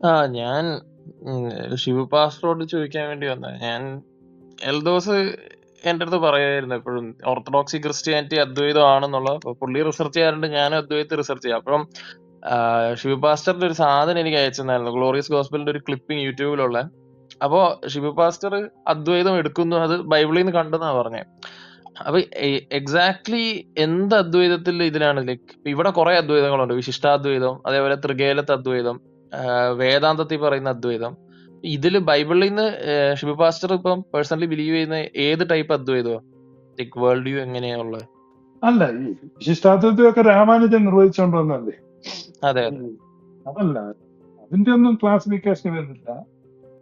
ആ ഞാൻ ശിവ പാസ്റ്ററോട് ചോദിക്കാൻ വേണ്ടി വന്ന ഞാൻ എൽദോസ് എന്റെ അടുത്ത് പറയായിരുന്നു എപ്പോഴും ഓർത്തഡോക്സി ക്രിസ്ത്യാനിറ്റി അദ്വൈതം ആണെന്നുള്ള പുള്ളി റിസർച്ച് ചെയ്യാറുണ്ട് ഞാനും അദ്വൈതത്തെ റിസർച്ച് ചെയ്യാം. അപ്പം ഷിബു പാസ്റ്ററിന്റെ ഒരു സാധനം എനിക്ക് അയച്ചിരുന്നായിരുന്നു ഗ്ലോറിയസ് ഗോസ്പലിന്റെ ഒരു ക്ലിപ്പിംഗ് യൂട്യൂബിലുള്ള. അപ്പോ ഷിബു പാസ്റ്റർ അദ്വൈതം എടുക്കുന്നു അത് ബൈബിളിൽ നിന്ന് കണ്ടെന്നാ പറഞ്ഞേ അപ്പൊ എക്സാക്ട്ലി എന്ത് അദ്വൈതത്തിൽ ഇതിലാണ്? ലൈക്ക് ഇവിടെ കുറെ അദ്വൈതങ്ങളുണ്ട്. വിശിഷ്ടാദ്വൈതം അതേപോലെ ത്രികേലത്തെ അദ്വൈതം വേദാന്തത്തിൽ പറയുന്ന അദ്വൈതം. ഇതിൽ ബൈബിളിൽ നിന്ന് ഷിബു പാസ്റ്റർ ഇപ്പം പേഴ്സണലി ബിലീവ് ചെയ്യുന്ന ഏത് ടൈപ്പ് അദ്വൈതമാണ് ലൈക് വേൾഡ് വ്യൂ എങ്ങനെയാണുള്ളത് അല്ല ഈ വിശിഷ്ടാദ്വൈതമൊക്കെ രാമാനുജൻ നിർവഹിച്ചോണ്ടല്ലേ അതെ അതല്ല അതിന്റെ ഒന്നും ക്ലാസിഫിക്കേഷൻ വരുന്നില്ല.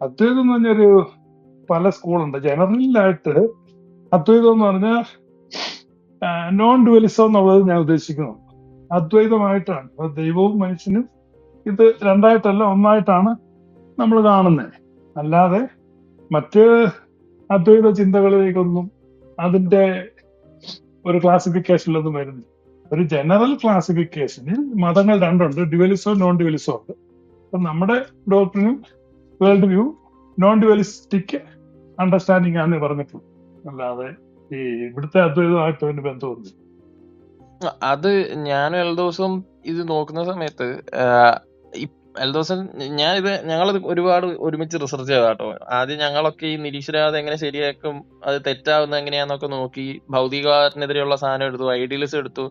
അദ്വൈതം എന്ന് പറഞ്ഞൊരു പല സ്കൂളുണ്ട് ജനറലായിട്ട് അദ്വൈതം എന്ന് പറഞ്ഞാൽ നോൺ ഡുവലിസം എന്നുള്ളത് ഞാൻ ഉദ്ദേശിക്കുന്നു. അദ്വൈതമായിട്ടാണ്. അപ്പൊ ദൈവവും മനുഷ്യനും ഇത് രണ്ടായിട്ടല്ല ഒന്നായിട്ടാണ് നമ്മൾ കാണുന്നത്. അല്ലാതെ മറ്റ് അദ്വൈത ചിന്തകളിലേക്കൊന്നും അതിന്റെ ഒരു ക്ലാസിഫിക്കേഷനിലൊന്നും വരുന്നില്ല. ഒരു ജനറൽ ക്ലാസിഫിക്കേഷനിൽ മതങ്ങൾ രണ്ടുണ്ട്. ഡ്യുവലിസോ നോൺ ഡ്യുവലിസോ ഉണ്ട്. അപ്പൊ നമ്മുടെ ഡോക്ടറിനും world view non dualistic understanding ആണ് പറഞ്ഞിട്ടുള്ളത്. അല്ലാതെ ഈ ഇവിടുത്തെ അദ്വൈതമായിട്ട് അതിന് ബന്ധമൊന്നും അത് ഞാനും എൽദോസും ഇത് നോക്കുന്ന സമയത്ത് ദിവസം ഞാൻ ഞാനിത് ഞങ്ങൾ ഒരുപാട് ഒരുമിച്ച് റിസർച്ച് ചെയ്ത കേട്ടോ ആദ്യം ഞങ്ങളൊക്കെ ഈ നിരീശ്വരവാദം എങ്ങനെ ശരിയാക്കും അത് തെറ്റാവുന്ന എങ്ങനെയാന്നൊക്കെ നോക്കി ഭൗതികവാദത്തിനെതിരെയുള്ള സാധനം എടുത്തു ഐഡിയലിസം എടുത്തു.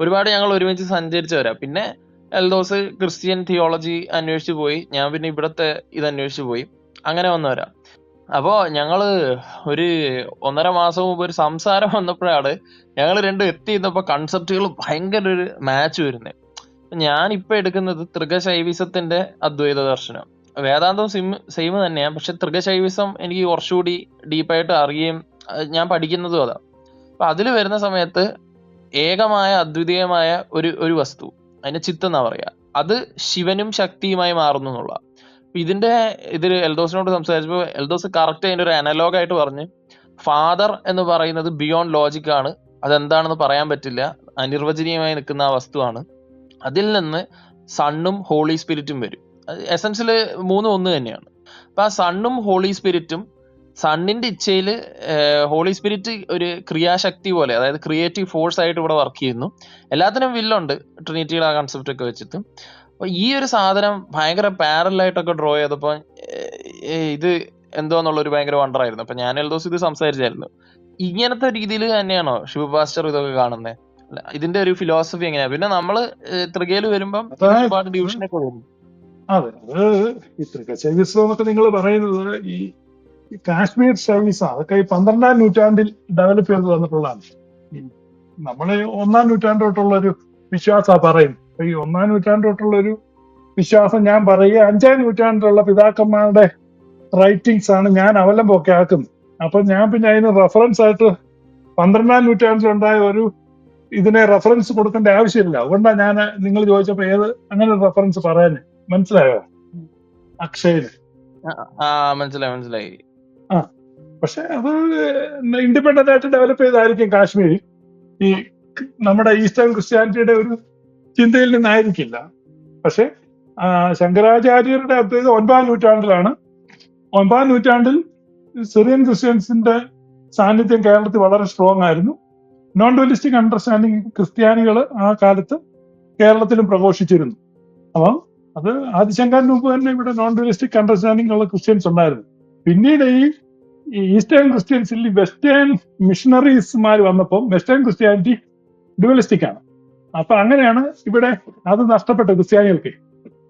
ഒരുപാട് ഞങ്ങൾ ഒരുമിച്ച് സഞ്ചരിച്ചവരാ പിന്നെ എൽദോസ് ക്രിസ്ത്യൻ തിയോളജി അന്വേഷിച്ചു പോയി ഞാൻ പിന്നെ ഇവിടത്തെ ഇത് അന്വേഷിച്ചു പോയി. അങ്ങനെ വന്നവരാ അപ്പോ ഞങ്ങൾ ഒരു ഒന്നര മാസം മുമ്പ് ഒരു സംസാരം വന്നപ്പോഴാണ് ഞങ്ങൾ രണ്ടും എത്തി നിന്നപ്പോ കൺസെപ്റ്റുകൾ ഭയങ്കര ഒരു മാച്ച് വരുന്നത് ഞാൻ ഇപ്പൊ എടുക്കുന്നത് തൃഗശൈവിസത്തിന്റെ അദ്വൈത ദർശനം. വേദാന്തം സിം സെയിം തന്നെയാണ് പക്ഷെ തൃഗശൈവിസം എനിക്ക് കുറച്ചുകൂടി ഡീപ്പായിട്ട് അറിയുകയും ഞാൻ പഠിക്കുന്നതും അതാ. അപ്പൊ അതിൽ വരുന്ന സമയത്ത് ഏകമായ അദ്വിതീയമായ ഒരു ഒരു വസ്തു അതിനെ ചിത്തം എന്നാ പറയാ. അത് ശിവനും ശക്തിയുമായി മാറുന്നു എന്നുള്ള ഇതിന്റെ ഇതിൽ എൽദോസിനോട് സംസാരിച്ചപ്പോൾ എൽദോസ് കറക്റ്റ് അതിന്റെ ഒരു അനലോഗ് ആയിട്ട് പറഞ്ഞ്. ഫാദർ എന്ന് പറയുന്നത് ബിയോണ്ട് ലോജിക് ആണ്. അതെന്താണെന്ന് പറയാൻ പറ്റില്ല. അനിർവചനീയമായി നിൽക്കുന്ന ആ വസ്തുവാണ്. അതിൽ നിന്ന് സണ്ണും ഹോളി സ്പിരിറ്റും വരും. എസൻസിൽ മൂന്നും ഒന്ന് തന്നെയാണ്. അപ്പൊ ആ സണ്ണും ഹോളി സ്പിരിറ്റും സണ്ണിന്റെ ഇച്ഛയിൽ ഹോളി സ്പിരിറ്റ് ഒരു ക്രിയാശക്തി പോലെ അതായത് ക്രിയേറ്റീവ് ഫോഴ്സ് ആയിട്ട് ഇവിടെ വർക്ക് ചെയ്യുന്നു. എല്ലാത്തിനും വില്ലുണ്ട് ട്രിനിറ്റിയുടെ ആ കൺസെപ്റ്റ് ഒക്കെ വെച്ചിട്ട്. അപ്പൊ ഈ ഒരു സാധനം ഭയങ്കര പാരലായിട്ടൊക്കെ ഡ്രോ ചെയ്തപ്പോ ഇത് എന്തോന്നുള്ള ഒരു ഭയങ്കര വണ്ടർ ആയിരുന്നു. അപ്പൊ ഞാൻ എല്ലാ ദിവസം ഇത് സംസാരിച്ചായിരുന്നു. ഇങ്ങനത്തെ രീതിയിൽ തന്നെയാണോ ശിവപാസ്റ്റർ ഇതൊക്കെ കാണുന്നത് ഇതിന്റെ ഒരു ഫിലോസഫി എങ്ങനെയാ? പിന്നെ നമ്മൾ തൃകയിൽ വരുമ്പം ഒരുപാട് ഡിവിഷനൊക്കെ വരും അതെ ഈ തൃക്കശൈവിസം എന്നൊക്കെ നിങ്ങൾ പറയുന്നത് ഈ കാശ്മീർ ഷൈവിസം അതൊക്കെ ഈ പന്ത്രണ്ടാം നൂറ്റാണ്ടിൽ ഡെവലപ്പ് ചെയ്ത് തന്നിട്ടുള്ളതാണ്. നമ്മൾ ഒന്നാം നൂറ്റാണ്ടോട്ടുള്ള ഒരു വിശ്വാസ പറയുന്നത്. ഈ ഒന്നാം നൂറ്റാണ്ട് തൊട്ടുള്ള ഒരു വിശ്വാസം ഞാൻ പറയുക അഞ്ചാം നൂറ്റാണ്ടിലുള്ള പിതാക്കന്മാരുടെ റൈറ്റിങ്സ് ആണ് ഞാൻ അവലംബമൊക്കെ ആക്കുന്നത് അപ്പൊ ഞാൻ പിന്നെ അതിന് റെഫറൻസ് ആയിട്ട് പന്ത്രണ്ടാം നൂറ്റാണ്ടിലുണ്ടായ ഒരു ഇതിനെ റെഫറൻസ് കൊടുക്കേണ്ട ആവശ്യമില്ല. അതുകൊണ്ടാണ് ഞാൻ നിങ്ങൾ ചോദിച്ചപ്പോ ഏത് അങ്ങനെ ഒരു റെഫറൻസ് പറയാൻ മനസ്സിലായോ? അക്ഷയന് ആ മനസ്സിലായി മനസ്സിലായി. ആ പക്ഷെ അത് ഇൻഡിപെൻഡന്റ് ആയിട്ട് ഡെവലപ്പ് ചെയ്തായിരിക്കും കാശ്മീർ ഈ നമ്മുടെ ഈസ്റ്റേൺ ക്രിസ്ത്യാനിറ്റിയുടെ ഒരു ചിന്തയിൽ നിന്നായിരിക്കില്ല. പക്ഷെ ശങ്കരാചാര്യരുടെ അദ്വൈതം ഒൻപതാം നൂറ്റാണ്ടിലാണ്. ഒൻപതാം നൂറ്റാണ്ടിൽ സിറിയൻ ക്രിസ്ത്യൻസിന്റെ സാന്നിധ്യം കേരളത്തിൽ വളരെ സ്ട്രോങ് ആയിരുന്നു. നോൺ ഡുവലിസ്റ്റിക് അണ്ടർസ്റ്റാൻഡിങ് ക്രിസ്ത്യാനികൾ ആ കാലത്ത് കേരളത്തിലും പ്രഘോഷിച്ചിരുന്നു. അപ്പം അത് ആദിശങ്കറിന് മുമ്പ് തന്നെ ഇവിടെ നോൺ ഡുവലിസ്റ്റിക് അണ്ടർസ്റ്റാൻഡിംഗ് ഉള്ള ക്രിസ്ത്യൻസ് ഉണ്ടായിരുന്നു. പിന്നീട് ഈ ഈസ്റ്റേൺ ക്രിസ്ത്യൻസിൽ വെസ്റ്റേൺ മിഷണറീസ്മാർ വന്നപ്പോൾ വെസ്റ്റേൺ ക്രിസ്ത്യാനിറ്റി ഡുവലിസ്റ്റിക് ആണ്. അപ്പൊ അങ്ങനെയാണ് ഇവിടെ അത് നഷ്ടപ്പെട്ട ക്രിസ്ത്യാനികൾക്ക്.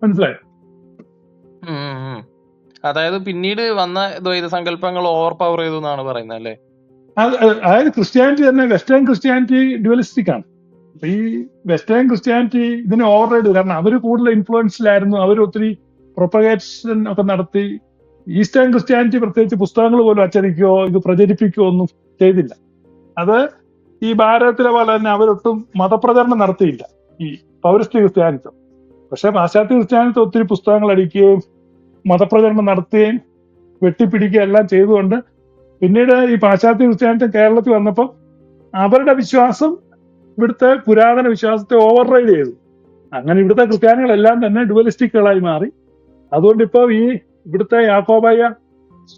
മനസ്സിലായോ. അതായത് പിന്നീട് വന്ന ദ്വൈത സങ്കല്പങ്ങൾ ഓവർ പവർ ചെയ്തു എന്നാണ് പറയുന്നത് അല്ലേ? അത് അത് അതായത് ക്രിസ്ത്യാനിറ്റി തന്നെ വെസ്റ്റേൺ ക്രിസ്ത്യാനിറ്റി ഡ്യുവലിസ്റ്റിക് ആണ്. അപ്പൊ ഈ വെസ്റ്റേൺ ക്രിസ്ത്യാനിറ്റി ഇതിനെ ഓവർ റൈഡ് കാരണം അവർ കൂടുതൽ ഇൻഫ്ലുവൻസിലായിരുന്നു അവർ ഒത്തിരി പ്രൊപ്പഗേഷൻ ഒക്കെ നടത്തി. ഈസ്റ്റേൺ ക്രിസ്ത്യാനിറ്റി പ്രത്യേകിച്ച് പുസ്തകങ്ങൾ പോലും അച്ചടിക്കുകയോ ഇത് പ്രചരിപ്പിക്കുകയോ ഒന്നും ചെയ്തില്ല. അത് ഈ ഭാരതത്തിലെ പോലെ തന്നെ അവരൊട്ടും മതപ്രചരണം നടത്തിയില്ല. ഈ പൗരസ്ത്യ ക്രിസ്ത്യാനിത്വം. പക്ഷെ പാശ്ചാത്യ ക്രിസ്ത്യാനിത്വം ഒത്തിരി പുസ്തകങ്ങൾ അടിക്കുകയും മതപ്രചരണം നടത്തുകയും വെട്ടിപ്പിടിക്കുകയും എല്ലാം ചെയ്തുകൊണ്ട് പിന്നീട് ഈ പാശ്ചാത്യ ക്രിസ്ത്യാനിത്വം കേരളത്തിൽ വന്നപ്പോൾ അവരുടെ വിശ്വാസം ഇവിടുത്തെ പുരാതന വിശ്വാസത്തെ ഓവർ റൈഡ് ചെയ്തു. അങ്ങനെ ഇവിടുത്തെ ക്രിസ്ത്യാനികളെല്ലാം തന്നെ ഡുവലിസ്റ്റിക്കുകളായി മാറി. അതുകൊണ്ട് ഇപ്പോ ഈ ഇവിടുത്തെ യാക്കോബായ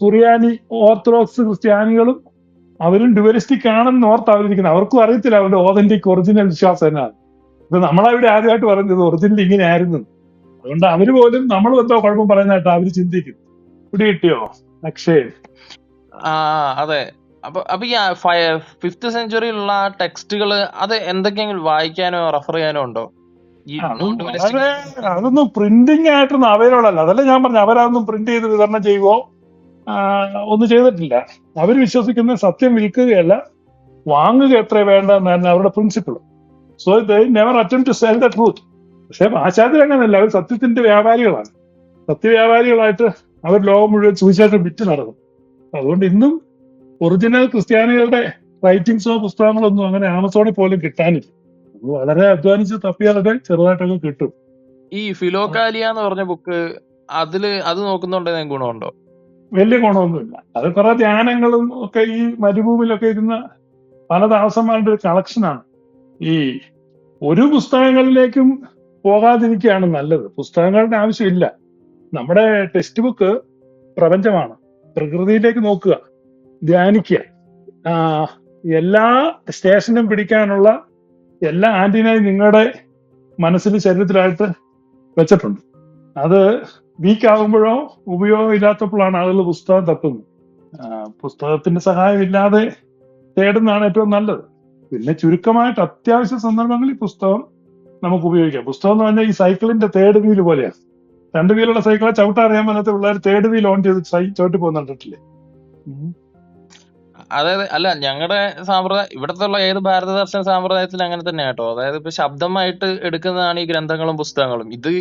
സുറിയാനി ഓർത്തഡോക്സ് ക്രിസ്ത്യാനികളും അവരും ഡുവലിസ്റ്റിക് ആണെന്ന് ഓർത്ത് അവരിക്കുന്നത് അവർക്കും അറിയത്തില്ല അവരുടെ ഓതന്റിക് ഒറിജിനൽ വിശ്വാസം എന്നാണ്. ഇത് നമ്മളവിടെ ആദ്യമായിട്ട് പറഞ്ഞത് ഒറിജിനൽ ഇങ്ങനെ ആയിരുന്നു അതുകൊണ്ട് അവർ പോലും നമ്മൾ എന്തോ കുഴപ്പം പറയുന്നതായിട്ട് അവർ ചിന്തിക്കും ഇവിടെ കിട്ടിയോ? അക്ഷയ്? ആ അതെ. അപ്പൊ അപ്പൊ ഈ ഫിഫ്ത്ത് സെഞ്ചുറിയിലുള്ള ടെക്സ്റ്റുകൾ അത് എന്തൊക്കെയെങ്കിലും വായിക്കാനോ റെഫർ ചെയ്യാനോ ഉണ്ടോ? ആ, അതൊന്നും പ്രിന്റിംഗ് ആയിട്ടൊന്നും അവൈലബിൾ അല്ല. അതല്ല ഞാൻ പറഞ്ഞു അവരതൊന്നും പ്രിന്റ് ചെയ്ത് വിതരണം ചെയ്യുവോ? ആ, ഒന്നും ചെയ്തിട്ടില്ല. അവർ വിശ്വസിക്കുന്ന സത്യം വിൽക്കുകയല്ല വാങ്ങുക എത്ര വേണ്ടെന്നായിരുന്നു അവരുടെ principle so they never attempt to sell the truth പക്ഷെ ആശാദ്യം അങ്ങനെയല്ല അവർ സത്യത്തിന്റെ വ്യാപാരികളാണ്. സത്യവ്യാപാരികളായിട്ട് അവർ ലോകം മുഴുവൻ സുവിശേഷം വിറ്റ് നടക്കും. അതുകൊണ്ട് ഇന്നും ഒറിജിനൽ ക്രിസ്ത്യാനികളുടെ റൈറ്റിംഗ്സോ പുസ്തകങ്ങളോ ഒന്നും അങ്ങനെ ആമസോണിൽ പോലും കിട്ടാനില്ല. വളരെ അധ്വാനിച്ച് തപ്പിയാലൊക്കെ ചെറുതായിട്ടൊക്കെ കിട്ടും. ഈ ഫിലോകാലിയ എന്ന് പറഞ്ഞ ബുക്ക് അതിൽ അത് നോക്കുന്നുണ്ടെങ്കിൽ ഗുണമുണ്ടോ? വലിയ ഗുണമൊന്നുമില്ല. അത് കുറെ ധ്യാനങ്ങളും ഒക്കെ ഈ മരുഭൂമിയിലൊക്കെ ഇരുന്ന പല ദാസന്മാരുടെ ഒരു കളക്ഷനാണ് ഈ ഒരു പുസ്തകങ്ങളിലേക്കും പോകാതിരിക്കുകയാണ് നല്ലത്. പുസ്തകങ്ങളുടെ ആവശ്യമില്ല. നമ്മുടെ ടെക്സ്റ്റ് ബുക്ക് പ്രപഞ്ചമാണ്. പ്രകൃതിയിലേക്ക് നോക്കുക ധ്യാനിക്കുക. എല്ലാ സ്റ്റേഷനും പിടിക്കാനുള്ള എല്ലാ ആന്റിനയും നിങ്ങളുടെ മനസ്സിൽ ശരീരത്തിലായിട്ട് വെച്ചിട്ടുണ്ട്. അത് വീക്ക് ആകുമ്പോഴോ ഉപയോഗം ഇല്ലാത്തപ്പോഴാണ് ആളുകൾ പുസ്തകം തട്ടുന്നത്. പുസ്തകത്തിന്റെ സഹായം ഇല്ലാതെ തേടുന്നതാണ് ഏറ്റവും നല്ലത്. പിന്നെ ചുരുക്കമായിട്ട് അത്യാവശ്യ സന്ദർഭങ്ങളിൽ പുസ്തകം നമുക്ക് ഉപയോഗിക്കാം. പുസ്തകം എന്ന് പറഞ്ഞാൽ ഈ സൈക്കിളിന്റെ തേർഡ് വീൽ പോലെയാണ് രണ്ട് വീലുള്ള സൈക്കിളെ ചവിട്ടാറിയാൻ പറ്റാത്ത പിള്ളേർ തേർഡ് വീൽ ഓൺ ചെയ്ത് ചവിട്ടി പോകുന്നുണ്ടിട്ടില്ലേ? അതായത് അല്ല ഞങ്ങളുടെ സാമ്പ്രദായം ഇവിടത്തുള്ള ഏത് ഭാരത ദർശൻ സാമ്പ്രദായത്തിൽ അങ്ങനെ തന്നെ കേട്ടോ അതായത് ഇപ്പൊ ശബ്ദമായിട്ട് എടുക്കുന്നതാണ് ഈ ഗ്രന്ഥങ്ങളും പുസ്തകങ്ങളും. ഇത്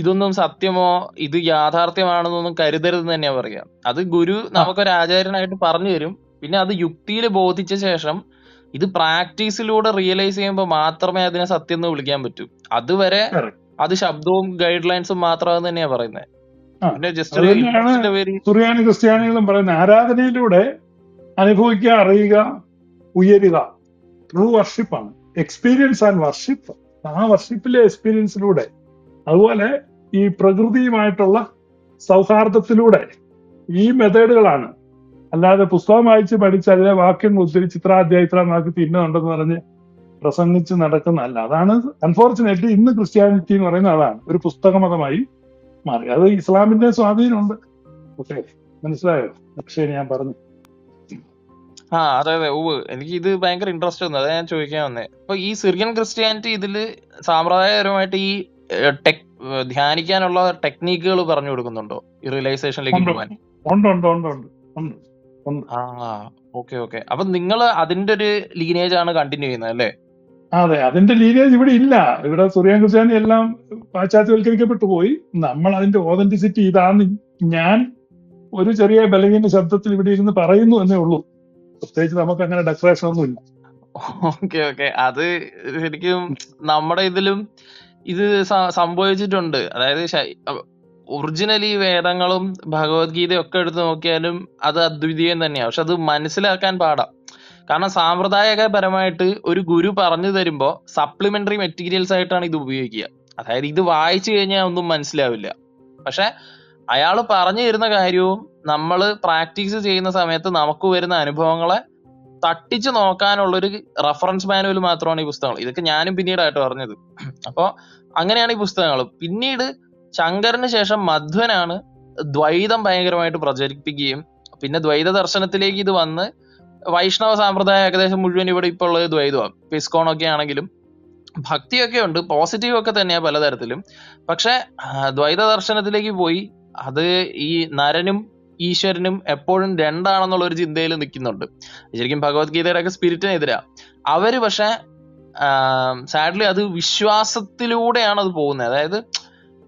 ഇതൊന്നും സത്യമോ ഇത് യാഥാർത്ഥ്യമാണെന്നൊന്നും കരുതരുതെന്ന് തന്നെയാ പറയാ. അത് ഗുരു നമുക്കൊരു ആചാര്യനായിട്ട് പറഞ്ഞു തരും പിന്നെ അത് യുക്തിയിൽ ബോധിച്ച ശേഷം ഇത് പ്രാക്ടീസിലൂടെ റിയലൈസ് ചെയ്യുമ്പോൾ മാത്രമേ അതിനെ സത്യം എന്ന് വിളിക്കാൻ പറ്റൂ. അതുവരെ അത് ശബ്ദവും ഗൈഡ് ലൈൻസും മാത്രമാണെന്ന് തന്നെയാ പറയുന്നത് പിന്നെ ജസ്റ്റ് സുറിയാനി ക്രിസ്ത്യാനികളും പറയുന്ന ആരാധനയിലൂടെ അനുഭവിക്കുക അറിയുക ഉയരുക. ട്രൂ വർഷിപ്പാണ് എക്സ്പീരിയൻസ് ആൻഡ് വർഷിപ്പ് ആ വർഷിപ്പിലെ എക്സ്പീരിയൻസിലൂടെ അതുപോലെ ഈ പ്രകൃതിയുമായിട്ടുള്ള സൗഹാർദ്ദത്തിലൂടെ ഈ മെത്തേഡുകളാണ് അല്ലാതെ പുസ്തകം വായിച്ച് പഠിച്ച് അതിലെ വാക്യങ്ങൾ ഉദ്ധരിച്ച് ചിത്രാധ്യായിത്രമാക്കി തിന്നുന്നുണ്ടെന്ന് പറഞ്ഞ് പ്രസംഗിച്ച് നടക്കുന്നതല്ല അതാണ് അൺഫോർച്ചുനേറ്റ്ലി ഇന്ന് ക്രിസ്ത്യാനിറ്റി എന്ന് പറയുന്ന അതാണ് ഒരു പുസ്തകമതമായി മാറി. അത് ഇസ്ലാമിന്റെ സ്വാധീനമുണ്ട്. ഓക്കെ മനസ്സിലായോ? പക്ഷേ ഞാൻ പറഞ്ഞു. ആ അതെ അതെ ഉവ് എനിക്ക് ഇത് ഭയങ്കര ഇൻട്രസ്റ്റ് വന്നു അതാ ഞാൻ ചോദിക്കാൻ വന്നേ. അപ്പൊ ഈ സിറിയൻ ക്രിസ്ത്യാനിറ്റി ഇതിൽ സാമ്പ്രദായപരമായിട്ട് ഈ ടെക് ധ്യാനിക്കാനുള്ള ടെക്നീക്കുകൾ പറഞ്ഞു കൊടുക്കുന്നുണ്ടോ? ഈ റിയലൈസേഷനിലേക്ക്. പോകാൻ. ഉണ്ട് ഉണ്ട് ഉണ്ട് ഉണ്ട് ഉണ്ട് ആ ഓക്കെ ഓക്കെ. അപ്പൊ നിങ്ങൾ അതിന്റെ ഒരു ലീനേജ് ആണ് കണ്ടിന്യൂ ചെയ്യുന്നത് അല്ലേ? അതെ അതിന്റെ ലീനേജ് ഇവിടെ ഇല്ല. ഇവിടെ സുറിയാൻ ക്രിസ്ത്യാനി എല്ലാം പാശ്ചാത്യവൽക്കരിക്കപ്പെട്ടു പോയി. നമ്മൾ അതിന്റെ ഓതന്റിസിറ്റി ഇതാന്ന് ഞാൻ ഒരു ചെറിയ ബലഹീന ശബ്ദത്തിൽ ഇവിടെ ഇരുന്ന് പറയുന്നു എന്നേ ഉള്ളൂ. പ്രത്യേകിച്ച് നമുക്ക് അങ്ങനെ ഡെക്കറേഷൻ ഒന്നും ഇല്ല. Okay okay. അത് ശരിക്കും നമ്മുടെ ഇതിലും ഇത് സംഭവിച്ചിട്ടുണ്ട്. അതായത് ഒറിജിനലി വേദങ്ങളും ഭഗവത്ഗീതയും ഒക്കെ എടുത്ത് നോക്കിയാലും അത് അദ്വിതീയം തന്നെയാണ് പക്ഷെ അത് മനസ്സിലാക്കാൻ പാടാം. കാരണം സാമ്പ്രദായകപരമായിട്ട് ഒരു ഗുരു പറഞ്ഞു തരുമ്പോൾ സപ്ലിമെന്ററി മെറ്റീരിയൽസ് ആയിട്ടാണ് ഇത് ഉപയോഗിക്കുക. അതായത് ഇത് വായിച്ചു കഴിഞ്ഞാൽ ഒന്നും മനസ്സിലാവില്ല. പക്ഷെ അയാൾ പറഞ്ഞു തരുന്ന കാര്യവും നമ്മൾ പ്രാക്ടീസ് ചെയ്യുന്ന സമയത്ത് നമുക്ക് വരുന്ന അനുഭവങ്ങളെ തട്ടിച്ച് നോക്കാനുള്ള ഒരു റഫറൻസ് മാനുവൽ മാത്രമാണ് ഈ പുസ്തകങ്ങൾ. ഇതൊക്കെ ഞാനും പിന്നീടായിട്ട് പറഞ്ഞത്. അപ്പോൾ അങ്ങനെയാണ് ഈ പുസ്തകങ്ങൾ. പിന്നീട് ശങ്കറിന് ശേഷം മധ്വനാണ് ദ്വൈതം ഭയങ്കരമായിട്ട് പ്രചരിപ്പിക്കുകയും പിന്നെ ദ്വൈത ദർശനത്തിലേക്ക് ഇത് വന്ന് വൈഷ്ണവ സാമ്പ്രദായം ഏകദേശം മുഴുവൻ ഇവിടെ ഇപ്പോൾ ഉള്ളത് ദ്വൈതമാണ്. പിസ്കോണൊക്കെ ആണെങ്കിലും ഭക്തിയൊക്കെ ഉണ്ട് പോസിറ്റീവ് ഒക്കെ തന്നെയാണ് പലതരത്തിലും. പക്ഷെ ദ്വൈത ദർശനത്തിലേക്ക് പോയി അത് ഈ നരനും ഈശ്വരനും എപ്പോഴും രണ്ടാണെന്നുള്ള ഒരു ചിന്തയിൽ നിൽക്കുന്നുണ്ട്. ശരിക്കും ഭഗവത്ഗീതയുടെ ഒക്കെ സ്പിരിറ്റിനെതിരാ. അവർ പക്ഷെ സാഡ്ലി അത് വിശ്വാസത്തിലൂടെയാണ് അത് പോകുന്നത്. അതായത്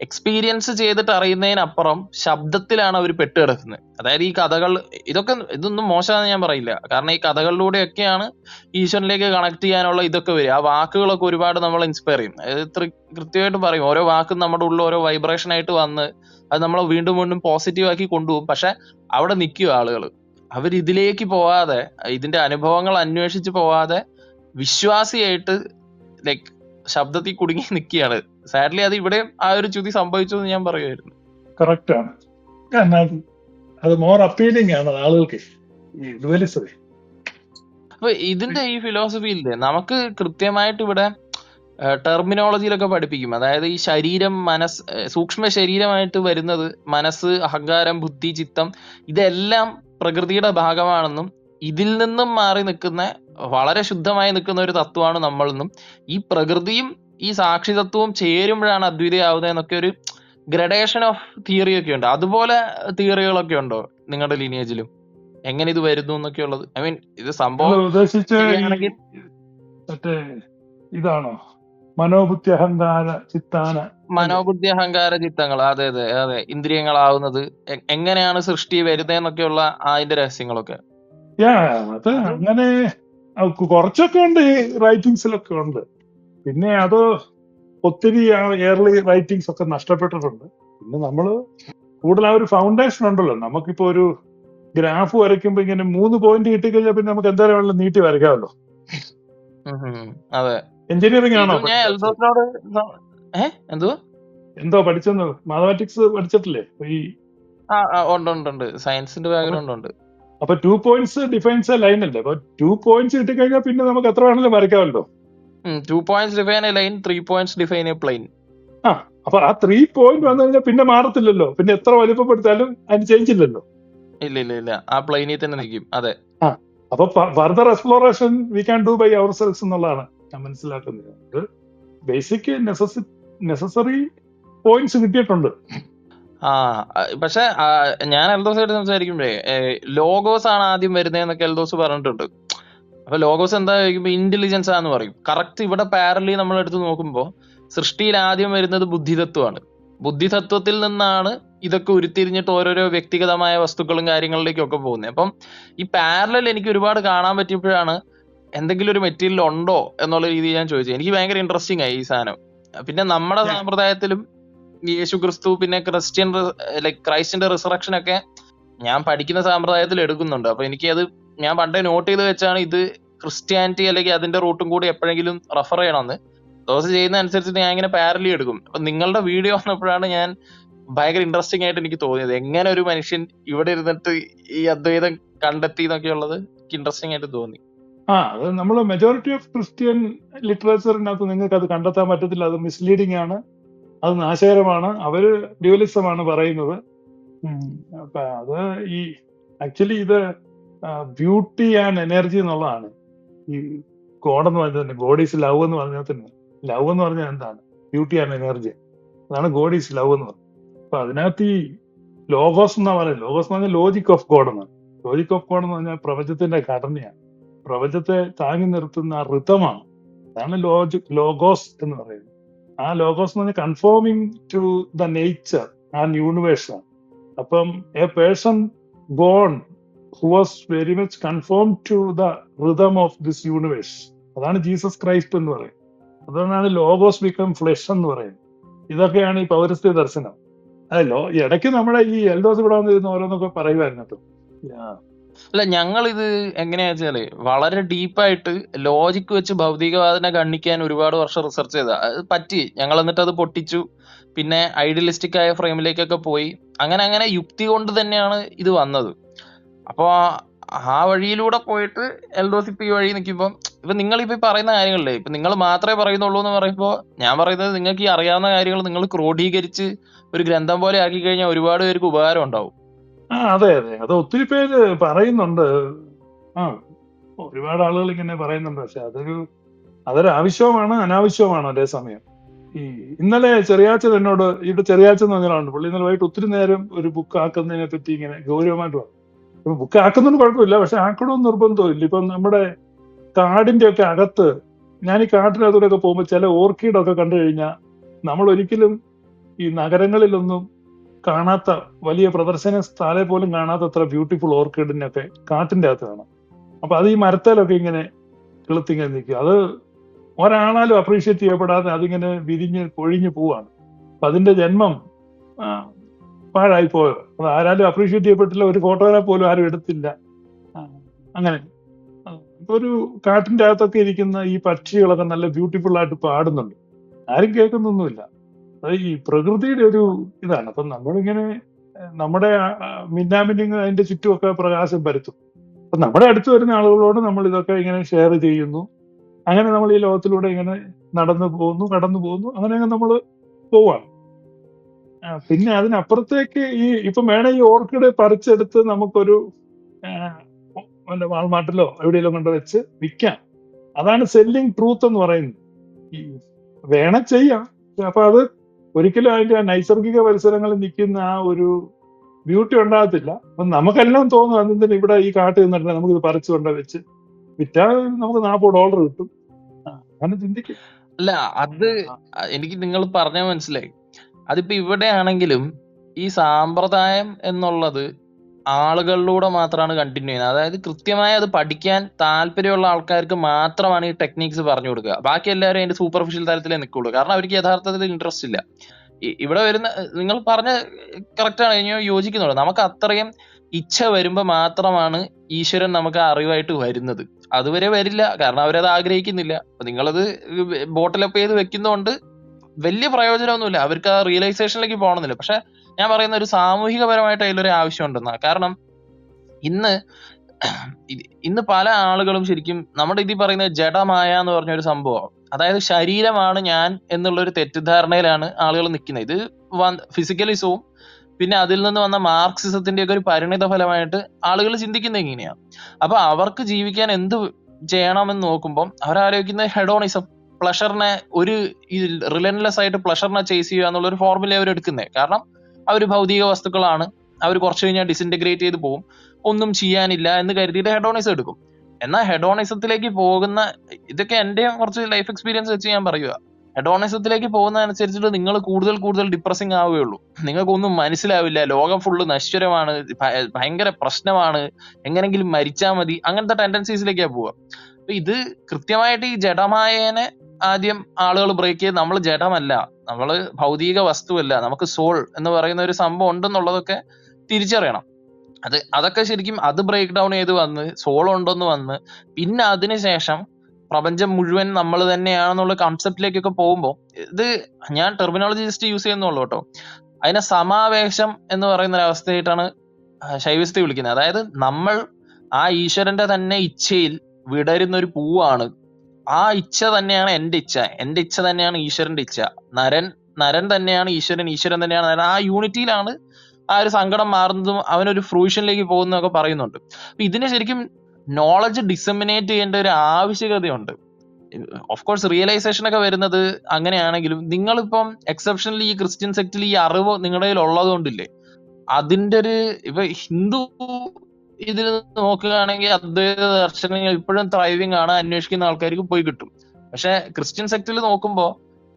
എക്സ്പീരിയൻസ് ചെയ്തിട്ട് അറിയുന്നതിനപ്പുറം ശബ്ദത്തിലാണ് അവർ പെട്ട് പെട്ടുകിടക്കുന്നത് അതായത് ഈ കഥകൾ ഇതൊക്കെ ഇതൊന്നും മോശമാണെന്ന് ഞാൻ പറയില്ല. കാരണം ഈ കഥകളിലൂടെയൊക്കെയാണ് ഈശ്വരനിലേക്ക് കണക്ട് ചെയ്യാനുള്ള ഇതൊക്കെ വരിക. ആ വാക്കുകളൊക്കെ ഒരുപാട് നമ്മൾ ഇൻസ്പയർ ചെയ്യും. അത് കൃത്യമായിട്ട് പറയും. ഓരോ വാക്കും നമ്മുടെ ഉള്ളിൽ ഓരോ വൈബ്രേഷൻ ആയിട്ട് വന്ന് അത് നമ്മളെ വീണ്ടും വീണ്ടും പോസിറ്റീവ് ആക്കി കൊണ്ടുപോകും. പക്ഷെ അവിടെ നിൽക്കുക ആളുകൾ അവർ ഇതിലേക്ക് പോവാതെ ഇതിന്റെ അനുഭവങ്ങൾ അന്വേഷിച്ച് പോവാതെ വിശ്വാസിയായിട്ട് ലൈക് ശബ്ദത്തിൽ കുടുങ്ങി നിൽക്കുകയാണ്. സാഡ്ലി അത് ഇവിടെ ആ ഒരു ചുതി സംഭവിച്ചു എന്ന് ഞാൻ പറയുമായിരുന്നു കറക്റ്റ് ആണ്. അത് മോർ അപ്പീലിംഗ് ആണ് ആളുകൾക്ക്. അപ്പൊ ഇതിന്റെ ഈ ഫിലോസഫി ഇല്ലേ? നമുക്ക് കൃത്യമായിട്ട് ഇവിടെ ടെർമിനോളജിയിലൊക്കെ പഠിപ്പിക്കും. അതായത് ഈ ശരീരം മനസ് സൂക്ഷ്മ ശരീരമായിട്ട് വരുന്നത് മനസ്സ് അഹങ്കാരം ബുദ്ധി ചിത്തം ഇതെല്ലാം പ്രകൃതിയുടെ ഭാഗമാണെന്നും ഇതിൽ നിന്നും മാറി നിൽക്കുന്ന വളരെ ശുദ്ധമായി നിൽക്കുന്ന ഒരു തത്വമാണ് നമ്മളെന്നും. ഈ പ്രകൃതിയും ഈ സാക്ഷിതത്വവും ചേരുമ്പോഴാണ് അദ്വൈതയാവുന്നത് എന്നൊക്കെ ഒരു ഗ്രഡേഷൻ ഓഫ് തിയറി ഒക്കെ ഉണ്ട്. അതുപോലെ തിയറികളൊക്കെ ഉണ്ടോ നിങ്ങളുടെ ലീനേജിലും എങ്ങനെ ഇത് വരുന്നു എന്നൊക്കെ ഉള്ളത്? ഐ മീൻ ഇത് സംഭവം ഇതാണോ? മനോബുദ്ധി അഹങ്കാര ചിത്താന മനോബുദ്ധി അഹങ്കാര ചിത്തങ്ങൾ. അതെ അതെ അതെ. ഇന്ദ്രിയങ്ങളാവുന്നത് എങ്ങനെയാണ് സൃഷ്ടി വരുന്നതെന്നൊക്കെയുള്ള അതിന്റെ രഹസ്യങ്ങളൊക്കെ. അത് അങ്ങനെ കുറച്ചൊക്കെ ഉണ്ട് റൈറ്റിംഗ്സിലൊക്കെ റൈറ്റിങ്സിലൊക്കെ ഉണ്ട്. പിന്നെ അത് ഒത്തിരി ഏർലി റൈറ്റിങ്സ് ഒക്കെ നഷ്ടപ്പെട്ടിട്ടുണ്ട്. പിന്നെ നമ്മൾ കൂടുതൽ ആ ഒരു ഫൗണ്ടേഷൻ ഉണ്ടല്ലോ. നമുക്കിപ്പോ ഒരു ഗ്രാഫ് വരയ്ക്കുമ്പോ ഇങ്ങനെ മൂന്ന് പോയിന്റ് കിട്ടിക്കഴിഞ്ഞാൽ പിന്നെ നമുക്ക് എന്തായാലും വേണമെങ്കിലും നീട്ടി വരയ്ക്കാമല്ലോ. അതെ. എഞ്ചിനീയറിംഗ് ആണോ എന്തോ എന്തോ പഠിച്ചെന്ന് മാത്തമാറ്റിക്സ് പഠിച്ചിട്ടില്ലേ? ഈ ഉണ്ട് സയൻസിന്റെ ബാക്ക്ഗ്രൗണ്ട് ഉണ്ട്. അപ്പൊ ടു പോയിന്റ്സ് ഡിഫൈൻസ് ലൈൻ അല്ലേ? അപ്പൊ ടു പോയിന്റ്സ് കിട്ടിക്കഴിഞ്ഞാൽ പിന്നെ നമുക്ക് എത്ര വേണമെങ്കിലും വരയ്ക്കാമല്ലോ. Two points define a line three points define a plane ആ അപ്പൊ ആ ത്രീ പോയിന്റ് വന്നു കഴിഞ്ഞാൽ പിന്നെ മാറത്തില്ലല്ലോ. പിന്നെ എത്ര വലിപ്പപ്പെടുത്താലും അതിന് ചേഞ്ച് ഇല്ലല്ലോ. ഇല്ല ഇല്ല ഇല്ല. ആ പ്ലെയിനിൽ തന്നെ നിൽക്കും. അതെ. അപ്പൊ further exploration we can do by ourselves എന്നുള്ളതാണ് ഞാൻ മനസ്സിലാക്കുന്നത്. ബേസിക് നെസസറി പോയിന്റ്സ് കിട്ടിയിട്ടുണ്ട്. ആ പക്ഷെ ഞാൻ എൽദോസ് ആയിട്ട് സംസാരിക്കുമ്പോഴേ ലോഗോസ് ആണ് ആദ്യം വരുന്നതെന്നൊക്കെ എൽദോസ് പറഞ്ഞിട്ടുണ്ട്. അപ്പൊ ലോഗോസ് എന്താ ഇന്റലിജൻസ് ആന്ന് പറയും. കറക്റ്റ് ഇവിടെ പാരലി നമ്മൾ എടുത്ത് നോക്കുമ്പോൾ സൃഷ്ടിയിൽ ആദ്യം വരുന്നത് ബുദ്ധിതത്വമാണ്. ബുദ്ധിതത്വത്തിൽ നിന്നാണ് ഇതൊക്കെ ഉരുത്തിരിഞ്ഞിട്ട് ഓരോരോ വ്യക്തിഗതമായ വസ്തുക്കളും കാര്യങ്ങളിലേക്കൊക്കെ പോകുന്നത്. അപ്പം ഈ പാരലൽ എനിക്ക് ഒരുപാട് കാണാൻ പറ്റിയപ്പോഴാണ് എന്തെങ്കിലും ഒരു മെറ്റീരിയൽ ഉണ്ടോ എന്നുള്ള രീതിയിൽ ഞാൻ ചോദിച്ചത്. എനിക്ക് ഭയങ്കര ഇൻട്രസ്റ്റിംഗ് ആയി ഈ സാധനം. പിന്നെ നമ്മുടെ. സമ്പ്രദായത്തിലും യേശു ക്രിസ്തു പിന്നെ ക്രിസ്ത്യൻ ലൈക് ക്രൈസ്റ്റിന്റെ റിസറക്ഷൻ ഒക്കെ ഞാൻ പഠിക്കുന്ന സമ്പ്രദായത്തിൽ എടുക്കുന്നുണ്ട്. അപ്പൊ എനിക്ക് അത് ഞാൻ പണ്ടേ നോട്ട് ചെയ്ത് വെച്ചാണ് ഇത് ക്രിസ്ത്യാനിറ്റി അല്ലെങ്കിൽ അതിന്റെ റൂട്ടും കൂടി എപ്പോഴെങ്കിലും റെഫർ ചെയ്യണമെന്ന്. ദോശ ചെയ്യുന്ന അനുസരിച്ച് ഞാൻ ഇങ്ങനെ പാരലി എടുക്കും. അപ്പൊ നിങ്ങളുടെ വീഡിയോ വന്നപ്പോഴാണ് ഞാൻ ഭയങ്കര ഇൻട്രസ്റ്റിംഗ് ആയിട്ട് എനിക്ക് തോന്നിയത്. എങ്ങനെ ഒരു മനുഷ്യൻ ഇവിടെ ഇരുന്നിട്ട് ഈ അദ്വൈതം കണ്ടെത്തി എന്നൊക്കെ ഉള്ളത് എനിക്ക് ഇൻട്രസ്റ്റിംഗ് ആയിട്ട് തോന്നി. ആ അത് നമ്മൾ മെജോറിറ്റി ഓഫ് ക്രിസ്ത്യൻ ലിറ്ററേച്ചറിനകത്ത് നിങ്ങൾക്ക് അത് കണ്ടെത്താൻ പറ്റത്തില്ല. അത് മിസ്ലീഡിംഗ് ആണ്. അത് നാശകരമാണ്. അവർ ഡ്യൂലിസമാണ് പറയുന്നത്. അത് ഈ ആക്ച്വലി ഇത് ബ്യൂട്ടി ആൻഡ് എനർജി എന്നുള്ളതാണ്. ഈ ഗോഡ് എന്ന് പറഞ്ഞത് തന്നെ ഗോഡ് ഈസ് ലവ് എന്ന് പറഞ്ഞാൽ തന്നെ ലവ് എന്ന് പറഞ്ഞാൽ എന്താണ്? ബ്യൂട്ടി ആൻഡ് എനർജി അതാണ് ഗോഡ് ഈസ് ലവ് എന്ന് പറഞ്ഞത്. അപ്പൊ അതിനകത്ത് ഈ ലോഗോസ് എന്നാ പറയുന്നത്? ലോഗോസ് എന്ന് പറഞ്ഞാൽ ലോജിക് ഓഫ് ഗോഡ് എന്നാണ്. ലോജിക് ഓഫ് ഗോഡ് എന്ന് പറഞ്ഞാൽ പ്രപഞ്ചത്തിന്റെ ഘടനയാണ്. പ്രപഞ്ചത്തെ താങ്ങി നിർത്തുന്ന ഋതമാണ് അതാണ് ലോജി ലോഗോസ് എന്ന് പറയുന്നത്. ആ ലോഗോസ് എന്ന് പറഞ്ഞാൽ conforming to the nature and universe ആണ്. അപ്പം a person born who was very much confirm to the rhythm of this universe അതാണ് ജീസസ് ക്രൈസ്റ്റ് എന്ന് പറയുന്നത്. അതുകൊണ്ടാണ് ലോഗോസ് ബിക്കം ഫ്ലഷ് എന്ന് പറയുന്നത്. ഇതൊക്കെയാണ് ഈ പൗരസ്ത്യ ദർശനം. അതല്ലോ ഇടയ്ക്ക് നമ്മുടെ ഈ എൽഡോസ് ഇവിടെ വന്നിരുന്ന ഓരോന്നൊക്കെ പറയുമായിരുന്നു. കേട്ടോ. അല്ല ഞങ്ങൾ ഇത് എങ്ങനെയാ വെച്ചാൽ വളരെ ഡീപ്പായിട്ട് ലോജിക്ക് വെച്ച് ഭൗതികവാദനെ കണ്ണിക്കാൻ ഒരുപാട് വർഷം റിസർച്ച് ചെയ്ത. അത് പറ്റി. ഞങ്ങൾ എന്നിട്ട് അത് പൊട്ടിച്ചു. പിന്നെ ഐഡിയലിസ്റ്റിക് ആയ ഫ്രെയിമിലേക്കൊക്കെ പോയി. അങ്ങനെ അങ്ങനെ യുക്തി കൊണ്ട് തന്നെയാണ് ഇത് വന്നത്. അപ്പോ ആ- വഴിയിലൂടെ പോയിട്ട് എൽ ഡോ ഇപ്പൊ ഈ വഴി നിൽക്കുമ്പോൾ ഇപ്പൊ നിങ്ങൾ ഇപ്പൊ പറയുന്ന കാര്യങ്ങളില്ലേ ഇപ്പൊ നിങ്ങൾ മാത്രമേ പറയുന്നുള്ളൂ എന്ന് പറയുമ്പോൾ ഞാൻ പറയുന്നത് നിങ്ങൾക്ക് ഈ അറിയാവുന്ന കാര്യങ്ങൾ നിങ്ങൾ ക്രോഡീകരിച്ച് ഒരു ഗ്രന്ഥം പോലെ ആക്കി കഴിഞ്ഞാൽ ഒരുപാട് പേർക്ക് ഉപകാരം ഉണ്ടാവും. ആ അതെ അതെ. അത് ഒത്തിരി പേര് പറയുന്നുണ്ട്. ആ ഒരുപാട് ആളുകൾ ഇങ്ങനെ പറയുന്നുണ്ട്. പക്ഷെ അതൊരു അതൊരു ആവശ്യവുമാണ് അനാവശ്യവുമാണ് അതേ സമയം. ഈ ഇന്നലെ ചെറിയാച്ചൻ എന്നോട് ഇവിടെ ചെറിയാച്ചൻ എന്ന് പറഞ്ഞാലുണ്ട് പുള്ളി ഇന്നലെ വൈകിട്ട് ഒത്തിരി നേരം ഒരു ബുക്ക് ആക്കുന്നതിനെ പറ്റി ഇങ്ങനെ ഗൗരവമായിട്ട് പറഞ്ഞു. ഇപ്പൊ ബുക്ക് ആക്കുന്നതിന് കുഴപ്പമില്ല പക്ഷെ ആക്കണമെന്ന് നിർബന്ധമില്ല. ഇപ്പൊ നമ്മുടെ കാടിന്റെ ഒക്കെ അകത്ത് ഞാൻ ഈ കാട്ടിനകത്തൂടെ ഒക്കെ പോകുമ്പോൾ ചില ഓർക്കിഡൊക്കെ കണ്ടു കഴിഞ്ഞാൽ നമ്മൾ ഒരിക്കലും ഈ നഗരങ്ങളിലൊന്നും കാണാത്ത വലിയ പ്രദർശന സ്ഥലെ പോലും കാണാത്ത അത്ര ബ്യൂട്ടിഫുൾ ഓർക്കിഡിനൊക്കെ കാട്ടിന്റെ അകത്ത് കാണാം. അപ്പൊ അത് ഈ മരത്തേലൊക്കെ ഇങ്ങനെ കിളുത്തിങ്ങനെ നിൽക്കുക. അത് ഒരാളാലും അപ്രീഷിയേറ്റ് ചെയ്യപ്പെടാതെ അതിങ്ങനെ വിരിഞ്ഞ് കൊഴിഞ്ഞു പോവാണ്. അപ്പൊ അതിന്റെ ജന്മം പാഴായി പോയോ? അത് ആരാലും അപ്രീഷിയേറ്റ് ചെയ്യപ്പെട്ടില്ല ഒരു ഫോട്ടോനെ പോലും ആരും എടുത്തില്ല. അങ്ങനെ. ഇപ്പൊ ഒരു കാട്ടിന്റെ അകത്തൊക്കെ ഇരിക്കുന്ന ഈ പക്ഷികളൊക്കെ നല്ല ബ്യൂട്ടിഫുൾ ആയിട്ട് പാടുന്നുണ്ട്. ആരും കേൾക്കുന്നൊന്നുമില്ല. അത് ഈ പ്രകൃതിയുടെ ഒരു ഇതാണ്. അപ്പൊ നമ്മളിങ്ങനെ നമ്മുടെ മിന്നാമിന്നിങ് അതിന്റെ ചുറ്റുമൊക്കെ പ്രകാശം പരത്തും. അപ്പൊ നമ്മുടെ അടുത്ത് വരുന്ന ആളുകളോട് നമ്മൾ ഇതൊക്കെ ഇങ്ങനെ ഷെയർ ചെയ്യുന്നു. അങ്ങനെ നമ്മൾ ഈ ലോകത്തിലൂടെ ഇങ്ങനെ നടന്നു പോകുന്നു കടന്നു പോകുന്നു. അങ്ങനെ നമ്മൾ പോവാണ്. പിന്നെ അതിനപ്പുറത്തേക്ക് ഈ ഇപ്പൊ വേണേ ഈ ഓർക്കിഡ് പറിച്ചെടുത്ത് നമുക്കൊരു വാൾമാട്ടിലോ വാൾമാർട്ടിലോ എവിടെയെങ്കിലും കൊണ്ട് വെച്ച് വിൽക്കാം. അതാണ് സെല്ലിങ് ട്രൂത്ത് എന്ന് പറയുന്നത്. ഈ വേണ ചെയ്യാം. അപ്പൊ അത് ഒരിക്കലും അതിന്റെ നൈസർഗിക പരിസരങ്ങളിൽ നിൽക്കുന്ന ആ ഒരു ബ്യൂട്ടി ഉണ്ടാകത്തില്ല. അപ്പൊ നമുക്കെല്ലാം തോന്നും അതെന്തിന് ഇവിടെ ഈ കാട്ടിൽ നിന്നിട്ട് നമുക്ക് ഇത് പറിച്ചു കൊണ്ട് വെച്ച് വിറ്റാൽ നമുക്ക് നാൽപ്പത് ഡോളർ കിട്ടും. അങ്ങനെ ചിന്തിക്കും. അല്ല അത് എനിക്ക് നിങ്ങൾ പറഞ്ഞ മനസ്സിലായി. അതിപ്പോ ഇവിടെ ആണെങ്കിലും ഈ സാമ്പ്രദായം എന്നുള്ളത് ആളുകളിലൂടെ മാത്രമാണ് കണ്ടിന്യൂ ചെയ്യുന്നത്. അതായത് കൃത്യമായി അത് പഠിക്കാൻ താല്പര്യമുള്ള ആൾക്കാർക്ക് മാത്രമാണ് ഈ ടെക്നീക്സ് പറഞ്ഞു കൊടുക്കുക. ബാക്കി എല്ലാവരും അതിന്റെ സൂപ്പർഫിഷ്യൽ തലത്തിലേ നിൽക്കുള്ളൂ. കാരണം അവർക്ക് യഥാർത്ഥത്തിൽ ഇൻട്രസ്റ്റ് ഇല്ല. ഇവിടെ വരുന്ന നിങ്ങൾ പറഞ്ഞ കറക്റ്റ് ആണ്. ഞാൻ യോജിക്കുന്നുള്ളൂ. നമുക്ക് അത്രയും ഇച്ഛ വരുമ്പോൾ മാത്രമാണ് ഈശ്വരൻ നമുക്ക് അറിവായിട്ട് വരുന്നത്. അതുവരെ വരില്ല. കാരണം അവരത് ആഗ്രഹിക്കുന്നില്ല. നിങ്ങളത് ബോട്ടിലപ്പ് ചെയ്ത് വെക്കുന്നതുകൊണ്ട് വലിയ പ്രയോജനമൊന്നുമില്ല. അവർക്ക് ആ റിയലൈസേഷനിലേക്ക് പോകണമെന്നില്ല. പക്ഷെ ഞാൻ പറയുന്ന ഒരു സാമൂഹികപരമായിട്ട് അതിലൊരു ആവശ്യമുണ്ടെന്നാ. കാരണം ഇന്ന് ഇന്ന് പല ആളുകളും ശരിക്കും നമ്മുടെ ഇതിൽ പറയുന്ന ജഡമായ എന്ന് പറഞ്ഞ ഒരു സംഭവം അതായത് ശരീരമാണ് ഞാൻ എന്നുള്ള ഒരു തെറ്റിദ്ധാരണയിലാണ് ആളുകൾ നിൽക്കുന്നത്. ഇത് ഫിസിക്കലിസവും പിന്നെ അതിൽ നിന്ന് വന്ന മാർക്സിസത്തിന്റെ ഒക്കെ ഒരു പരിണിത ഫലമായിട്ട് ആളുകൾ ചിന്തിക്കുന്നത് ഇങ്ങനെയാണ് അപ്പൊ അവർക്ക് ജീവിക്കാൻ എന്ത് ചെയ്യണമെന്ന് നോക്കുമ്പോൾ അവരാലോചിക്കുന്നത് ഹെഡോണിസം. പ്ലഷറിനെ ഒരു റിലൻലെസ് ആയിട്ട് പ്ലഷറിനെ ചേസ് ചെയ്യുക എന്നുള്ള ഒരു ഫോർമുല അവർ എടുക്കുന്നത് കാരണം അവർ ഭൗതിക വസ്തുക്കളാണ്. അവർ കുറച്ച് കഴിഞ്ഞാൽ ഡിസിന്റഗ്രേറ്റ് ചെയ്ത് പോകും. ഒന്നും ചെയ്യാനില്ല എന്ന് കരുതിയിട്ട് ഹെഡോണിസം എടുക്കും. എന്നാൽ ഹെഡോണിസത്തിലേക്ക് പോകുന്ന ഇതൊക്കെ എന്റെ കുറച്ച് ലൈഫ് എക്സ്പീരിയൻസ് വെച്ച് ഞാൻ പറയുക ഹെഡോണിസത്തിലേക്ക് പോകുന്നതനുസരിച്ചിട്ട് നിങ്ങൾ കൂടുതൽ കൂടുതൽ ഡിപ്രസിങ് ആവുകയുള്ളൂ. നിങ്ങൾക്കൊന്നും മനസ്സിലാവില്ല. ലോകം ഫുള്ള് നശ്വരമാണ്. ഭയങ്കര പ്രശ്നമാണ്. എങ്ങനെങ്കിലും മരിച്ചാൽ മതി. അങ്ങനത്തെ ടെൻഡൻസീസിലേക്കാണ് പോവുക. അപ്പൊ ഇത് കൃത്യമായിട്ട് ഈ ജഡമായേനെ ആദ്യം ആളുകൾ ബ്രേക്ക് ചെയ്ത് നമ്മൾ ജഡമല്ല നമ്മൾ ഭൗതിക വസ്തുവല്ല നമുക്ക് സോൾ എന്ന് പറയുന്ന ഒരു സംഭവം ഉണ്ടെന്നുള്ളതൊക്കെ തിരിച്ചറിയണം. അത് അതൊക്കെ ശരിക്കും അത് ബ്രേക്ക് ഡൗൺ ചെയ്ത് വന്ന് സോൾ ഉണ്ടെന്ന് വന്ന് പിന്നെ അതിനുശേഷം പ്രപഞ്ചം മുഴുവൻ നമ്മൾ തന്നെയാണെന്നുള്ള കൺസെപ്റ്റിലേക്കൊക്കെ പോകുമ്പോൾ ഇത് ഞാൻ ടെർമിനോളജി ജസ്റ്റ് യൂസ് ചെയ്യുന്നുള്ളൂ കേട്ടോ. അതിനെ സമാവേശം എന്ന് പറയുന്ന ഒരു അവസ്ഥയായിട്ടാണ് ശൈവസ്ഥ വിളിക്കുന്നത്. അതായത് നമ്മൾ ആ ഈശ്വരന്റെ തന്നെ ഇച്ഛയിൽ വിടരുന്ന ഒരു പൂവാണ് ആ ഇച്ഛ തന്നെയാണ് എന്റെ ഇച്ഛ. എന്റെ ഇച്ഛ തന്നെയാണ് ഈശ്വരന്റെ ഇച്ഛ. നരൻ നരൻ തന്നെയാണ് ഈശ്വരൻ ഈശ്വരൻ തന്നെയാണ് നരൻ. ആ യൂണിറ്റിയിലാണ് ആ ഒരു സങ്കടം മാറുന്നതും അവനൊരു ഫ്രൂഷനിലേക്ക് പോകുന്നതൊക്കെ പറയുന്നുണ്ട്. അപ്പൊ ഇതിനെ ശരിക്കും നോളജ് ഡിസമിനേറ്റ് ചെയ്യേണ്ട ഒരു ആവശ്യകതയുണ്ട്. ഓഫ് കോഴ്സ് റിയലൈസേഷൻ ഒക്കെ വരുന്നത് അങ്ങനെയാണെങ്കിലും നിങ്ങളിപ്പം എക്സെപ്ഷനലി ഈ ക്രിസ്ത്യൻ സെക്റ്റിൽ ഈ അറിവ് നിങ്ങളുടെ കയ്യിൽ ഉള്ളത് കൊണ്ടില്ലേ അതിന്റെ ഒരു ഇപ്പൊ ഹിന്ദു ഇതിൽ നോക്കുകയാണെങ്കിൽ അദ്വൈത ദർശനങ്ങൾ ഇപ്പോഴും ത്രൈവിംഗ് ആണ്. അന്വേഷിക്കുന്ന ആൾക്കാർക്ക് പോയി കിട്ടും. പക്ഷെ ക്രിസ്ത്യൻ സെക്ടറിൽ നോക്കുമ്പോൾ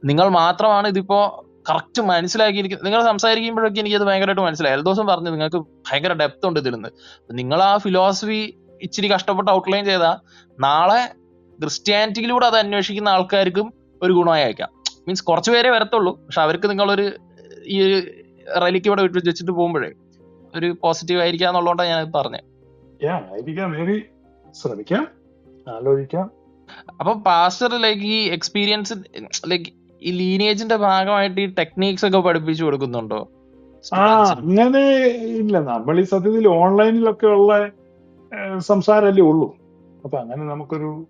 നിങ്ങൾ മാത്രമാണ് ഇതിപ്പോ കറക്റ്റ് മനസ്സിലാക്കിയിരിക്കുന്നത്. നിങ്ങൾ സംസാരിക്കുമ്പോഴൊക്കെ എനിക്ക് അത് ഭയങ്കരമായിട്ട് മനസ്സിലായി. എല്ലാ ദിവസം പറഞ്ഞു നിങ്ങൾക്ക് ഭയങ്കര ഡെപ്ത് ഉണ്ട് ഇതിൽ നിന്ന്. നിങ്ങൾ ആ ഫിലോസഫി ഇച്ചിരി കഷ്ടപ്പെട്ട് ഔട്ട്ലൈൻ ചെയ്താൽ നാളെ ക്രിസ്ത്യാനിറ്റിയിലൂടെ അത് അന്വേഷിക്കുന്ന ആൾക്കാർക്കും ഒരു ഗുണമായി അയക്കാം മീൻസ് കുറച്ച് പേരെ വരത്തുള്ളൂ. പക്ഷെ അവർക്ക് നിങ്ങളൊരു ഈ റലിക്ക് ഇവിടെ വിട്ട് വെച്ചിട്ട് പോകുമ്പോഴേ ഒരു പോസിറ്റീവ് ആയിരിക്കാം എന്നുള്ളതുകൊണ്ടാണ് ഞാൻ പറഞ്ഞത്. ശ്രമിക്കാം. ആലോചിക്കാം. അപ്പൊ പാസ്റ്റർ ലൈക്ക് ഈ എക്സ്പീരിയൻസ് ലൈക്ക് ഈ ലീനേജിന്റെ ഭാഗമായിട്ട് ഈ ടെക്നീക്സ് ഒക്കെ പഠിപ്പിച്ചു കൊടുക്കുന്നുണ്ടോ? ആ അങ്ങനെ ഇല്ല. നമ്മൾ ഈ സത്യത്തിൽ ഓൺലൈനിലൊക്കെ ഉള്ള സംസാരമല്ലേ ഉള്ളൂ. അപ്പൊ അങ്ങനെ നമുക്കൊരു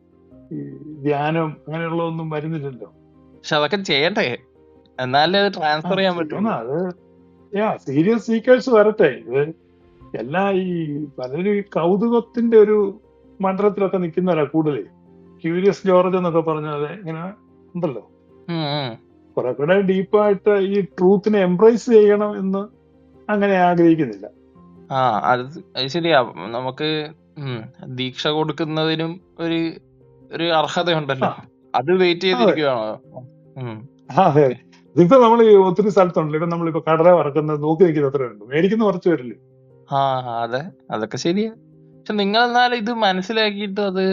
ധ്യാനം അങ്ങനെയുള്ളതൊന്നും വരുന്നില്ലല്ലോ. പക്ഷെ അതൊക്കെ ചെയ്യണ്ടേ? എന്നാലേ അത് ട്രാൻസ്ഫർ ചെയ്യാൻ പറ്റും അത് യാ സീരിയസ് സീക്വൻസ് വരട്ടെ. ഇത് എല്ലാ ഈ പലരും ഈ കൗതുകത്തിന്റെ ഒരു മണ്ഡലത്തിലൊക്കെ നിൽക്കുന്നവരാ കൂടുതൽ ക്യൂരിയസ് ജോർജ് എന്നൊക്കെ പറഞ്ഞാൽ ഇങ്ങനെ ഉണ്ടല്ലോ. കുറെ കൂടെ ഡീപ്പായിട്ട് ഈ ട്രൂത്തിനെ എംബ്രേസ് ചെയ്യണം എന്ന് അങ്ങനെ ആഗ്രഹിക്കുന്നില്ല. ആ അത് ശരിയാ. നമുക്ക് ദീക്ഷ കൊടുക്കുന്നതിനും ഒരു ഒരു അർഹതയുണ്ടല്ലോ. അത് വെയിറ്റ് ചെയ്തിരിക്കുകയാണോ അതെ. ഇതിപ്പോ നമ്മൾ ഒത്തിരി സ്ഥലത്തുണ്ടല്ലോ. ഇപ്പൊ നമ്മളിപ്പോ കടല വറക്കുന്നത് നോക്കി നിൽക്കുന്നത് അത്ര ഉണ്ട് മേടിക്കുന്ന കുറച്ച് പേരില്ലേ? ആ അതെ. അതൊക്കെ ശരിയാ. പക്ഷെ നിങ്ങൾ എന്നാലും ഇത് മനസ്സിലാക്കിയിട്ട് അത്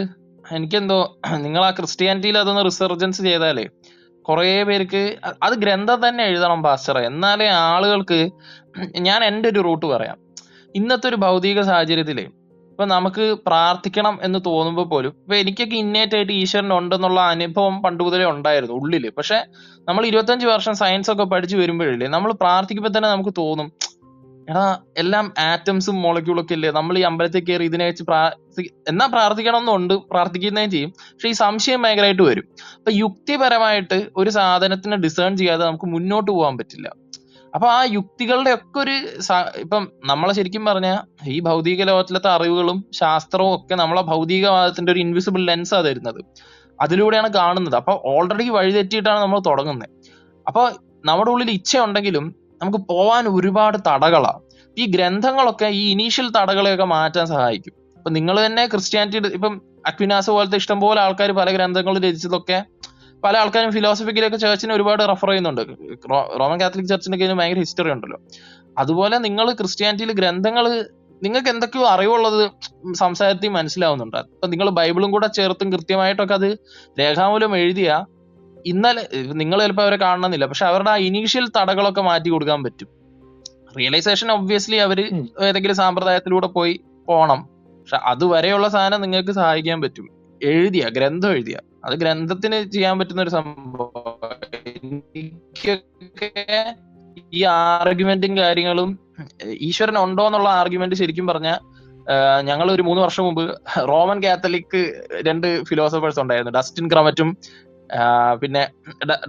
എനിക്കെന്തോ നിങ്ങൾ ആ ക്രിസ്ത്യാനിറ്റിയിൽ അതൊന്ന് റിസർജൻസ് ചെയ്താലേ കുറേ പേർക്ക് അത് ഗ്രന്ഥം തന്നെ എഴുതണം പാസ്റ്ററെ എന്നാലേ ആളുകൾക്ക് ഞാൻ എന്റെ ഒരു റൂട്ട് പറയാം. ഇന്നത്തെ ഒരു ഭൗതിക സാഹചര്യത്തിലേ ഇപ്പൊ നമുക്ക് പ്രാർത്ഥിക്കണം എന്ന് തോന്നുമ്പോൾ പോലും ഇപ്പൊ എനിക്കൊക്കെ ഇന്നേറ്റ് ആയിട്ട് ഈശ്വരൻ ഉണ്ടെന്നുള്ള അനുഭവം പണ്ട് മുതലേ ഉണ്ടായിരുന്നു ഉള്ളിൽ. പക്ഷെ നമ്മൾ ഇരുപത്തഞ്ച് വർഷം സയൻസ് ഒക്കെ പഠിച്ചു വരുമ്പോഴില്ലേ നമ്മൾ പ്രാർത്ഥിക്കുമ്പോൾ തന്നെ നമുക്ക് തോന്നും എടാ എല്ലാം ആറ്റംസും മോളക്യൂളൊക്കെ ഇല്ലേ? നമ്മൾ ഈ അമ്പലത്തിൽ കയറി ഇതിനെ വെച്ച് പ്രാർത്ഥി എന്നാ പ്രാർത്ഥിക്കണം എന്നുണ്ട് പ്രാർത്ഥിക്കുന്നതും ചെയ്യും. പക്ഷെ ഈ സംശയം ഭയങ്കരമായിട്ട് വരും. അപ്പൊ യുക്തിപരമായിട്ട് ഒരു സാധനത്തിനെ ഡിസേൺ ചെയ്യാതെ നമുക്ക് മുന്നോട്ട് പോകാൻ പറ്റില്ല. അപ്പൊ ആ യുക്തികളുടെ ഒക്കെ ഒരു ഇപ്പം നമ്മളെ ശരിക്കും പറഞ്ഞ ഈ ഭൗതിക ലോകത്തിലത്തെ അറിവുകളും ശാസ്ത്രവും ഒക്കെ നമ്മളെ ഭൗതികവാദത്തിന്റെ ഒരു ഇൻവിസിബിൾ ലെൻസ് ലെൻസാ തരുന്നത്. അതിലൂടെയാണ് കാണുന്നത്. അപ്പൊ ഓൾറെഡി വഴിതെറ്റിയിട്ടാണ് നമ്മൾ തുടങ്ങുന്നത് അപ്പൊ നമ്മുടെ ഉള്ളിൽ ഇച്ഛയുണ്ടെങ്കിലും നമുക്ക് പോവാൻ ഒരുപാട് തടകളാണ് ഈ ഗ്രന്ഥങ്ങളൊക്കെ ഈ ഇനീഷ്യൽ തടകളെയൊക്കെ മാറ്റാൻ സഹായിക്കും. ഇപ്പൊ നിങ്ങൾ തന്നെ ക്രിസ്ത്യാനിറ്റി ഇപ്പം അക്വിനാസ് പോലത്തെ ഇഷ്ടംപോലെ ആൾക്കാർ പല ഗ്രന്ഥങ്ങളും രചിച്ചതൊക്കെ പല ആൾക്കാരും ഫിലോസഫിക്കലൊക്കെ ചേർച്ചിനെ ഒരുപാട് റെഫർ ചെയ്യുന്നുണ്ട്. റോമൻ കാത്തലിക് ചർച്ചിനൊക്കെ ഇതിന് ഭയങ്കര ഹിസ്റ്ററി ഉണ്ടല്ലോ. അതുപോലെ നിങ്ങൾ ക്രിസ്ത്യാനിറ്റിയിൽ ഗ്രന്ഥങ്ങൾ നിങ്ങൾക്ക് എന്തൊക്കെയോ അറിവുള്ളത് സംസാരത്തിൽ മനസ്സിലാവുന്നുണ്ട്. അപ്പൊ നിങ്ങൾ ബൈബിളും കൂടെ ചേർത്തും കൃത്യമായിട്ടൊക്കെ അത് രേഖാമൂലം എഴുതിയ ഇന്നലെ നിങ്ങൾ ചിലപ്പോൾ അവരെ കാണണമെന്നില്ല. പക്ഷെ അവരുടെ ആ ഇനീഷ്യൽ തടകളൊക്കെ മാറ്റി കൊടുക്കാൻ പറ്റും. റിയലൈസേഷൻ ഒബ്വിയസ്ലി അവർ ഏതെങ്കിലും സാമ്പ്രദായത്തിലൂടെ പോയി പോണം. പക്ഷെ അതുവരെയുള്ള സാധനം നിങ്ങൾക്ക് സഹായിക്കാൻ പറ്റും. എഴുതിയ ഗ്രന്ഥം എഴുതിയ. അത് ഗ്രന്ഥത്തിന് ചെയ്യാൻ പറ്റുന്ന ഒരു സംഭവം എനിക്കൊക്കെ ഈ ആർഗ്യുമെന്റും കാര്യങ്ങളും ഈശ്വരൻ ഉണ്ടോ എന്നുള്ള ആർഗ്യുമെന്റ് ശരിക്കും പറഞ്ഞ ഞങ്ങൾ ഒരു മൂന്ന് വർഷം മുമ്പ് റോമൻ കാത്തലിക് രണ്ട് ഫിലോസഫേഴ്സ് ഉണ്ടായിരുന്നു. ഡസ്റ്റിൻ ക്രമറ്റും പിന്നെ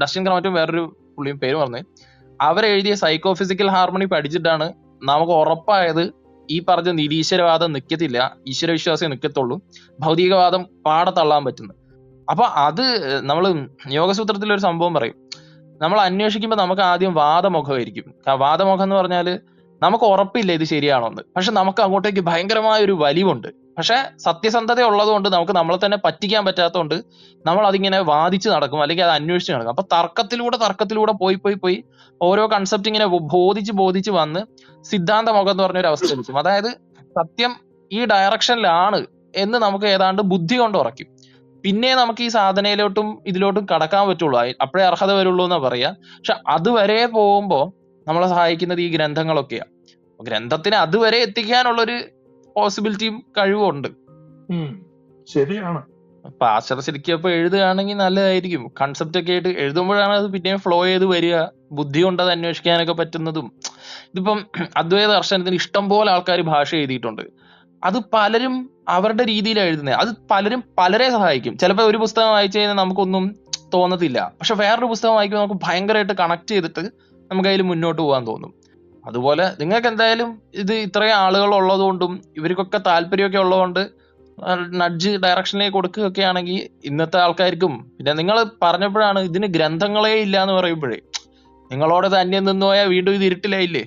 ഡസ്റ്റിൻ ക്രമറ്റും വേറൊരു പുള്ളിയും പേര് പറഞ്ഞു. അവരെഴുതിയ സൈക്കോ ഫിസിക്കൽ ഹാർമണി പഠിച്ചിട്ടാണ് നമുക്ക് ഉറപ്പായത് ഈ പറഞ്ഞ നിരീശ്വരവാദം നിൽക്കത്തില്ല ഈശ്വരവിശ്വാസം നിൽക്കത്തുള്ളൂ ഭൗതികവാദം പാടെ തള്ളാൻ പറ്റുന്നു അപ്പൊ അത് നമ്മൾ യോഗസൂത്രത്തിൽ ഒരു സംഭവം പറയും. നമ്മൾ അന്വേഷിക്കുമ്പോൾ നമുക്ക് ആദ്യം വാദമുഖമായിരിക്കും. വാദമുഖം എന്ന് പറഞ്ഞാൽ നമുക്ക് ഉറപ്പില്ല ഇത് ശരിയാണോ എന്ന്. പക്ഷെ നമുക്ക് അങ്ങോട്ടേക്ക് ഭയങ്കരമായ ഒരു വലിവുണ്ട്. പക്ഷെ സത്യസന്ധത ഉള്ളതുകൊണ്ട് നമുക്ക് നമ്മളെ തന്നെ പറ്റിക്കാൻ പറ്റാത്തതുകൊണ്ട് നമ്മൾ അതിങ്ങനെ വാദിച്ച് നടക്കും അല്ലെങ്കിൽ അത് അന്വേഷിച്ച് നടക്കും. അപ്പൊ തർക്കത്തിലൂടെ തർക്കത്തിലൂടെ പോയി പോയി പോയി ഓരോ കൺസെപ്റ്റ് ഇങ്ങനെ ബോധിച്ച് ബോധിച്ച് വന്ന് സിദ്ധാന്തമുഖം എന്ന് പറഞ്ഞ ഒരു അവസ്ഥ ലഭിക്കും. അതായത് സത്യം ഈ ഡയറക്ഷനിലാണ് എന്ന് നമുക്ക് ഏതാണ്ട് ബുദ്ധി കൊണ്ട് ഉറക്കും പിന്നെ നമുക്ക് ഈ സാധനയിലോട്ടും ഇതിലോട്ടും കടക്കാൻ പറ്റുള്ളൂ. അപ്പോഴേ അർഹത വരുള്ളൂ എന്നാ പറയാ. പക്ഷെ അതുവരെ പോകുമ്പോ നമ്മളെ സഹായിക്കുന്നത് ഈ ഗ്രന്ഥങ്ങളൊക്കെയാ. ഗ്രന്ഥത്തിന് അതുവരെ എത്തിക്കാനുള്ളൊരു പോസിബിലിറ്റിയും കഴിവും ഉണ്ട്. ശരിയാണ്. പാശ്ചാത്യ ശരിക്കും അപ്പൊ എഴുതുകയാണെങ്കിൽ നല്ലതായിരിക്കും. കൺസെപ്റ്റ് ഒക്കെ ആയിട്ട് എഴുതുമ്പോഴാണ് അത് പിന്നെയും ഫ്ലോ ചെയ്ത് വരിക. ബുദ്ധി കൊണ്ട് അത് അന്വേഷിക്കാനൊക്കെ പറ്റുന്നതും. ഇതിപ്പം അദ്വൈത ദർശനത്തിന് ഇഷ്ടം പോലെ ആൾക്കാർ ഭാഷ എഴുതിയിട്ടുണ്ട്. അത് പലരും അവരുടെ രീതിയിലാണ് എഴുതുന്നത് അത് പലരും പലരെ സഹായിക്കും. ചിലപ്പോൾ ഒരു പുസ്തകം വായിച്ചു കഴിഞ്ഞാൽ നമുക്കൊന്നും തോന്നത്തില്ല. പക്ഷെ വേറൊരു പുസ്തകം വായിക്കുമ്പോൾ നമുക്ക് ഭയങ്കരമായിട്ട് കണക്ട് ചെയ്തിട്ട് നമുക്ക് അതിൽ മുന്നോട്ട് പോകാൻ തോന്നും. അതുപോലെ നിങ്ങൾക്ക് എന്തായാലും ഇത് ഇത്രയും ആളുകൾ ഉള്ളതുകൊണ്ടും ഇവർക്കൊക്കെ താല്പര്യമൊക്കെ ഉള്ളതുകൊണ്ട് നഡ്ജ് ഡയറക്ഷനിലേക്ക് കൊടുക്കുകയൊക്കെ ആണെങ്കിൽ ഇന്നത്തെ ആൾക്കാർക്കും പിന്നെ നിങ്ങൾ പറഞ്ഞപ്പോഴാണ് ഇതിന് ഗ്രന്ഥങ്ങളേ ഇല്ല എന്ന് പറയുമ്പോഴേ. നിങ്ങളോട് തന്നെ അന്യം നിന്ന് വീണ്ടും ഇത് ഇരുട്ടിലായില്ലേ?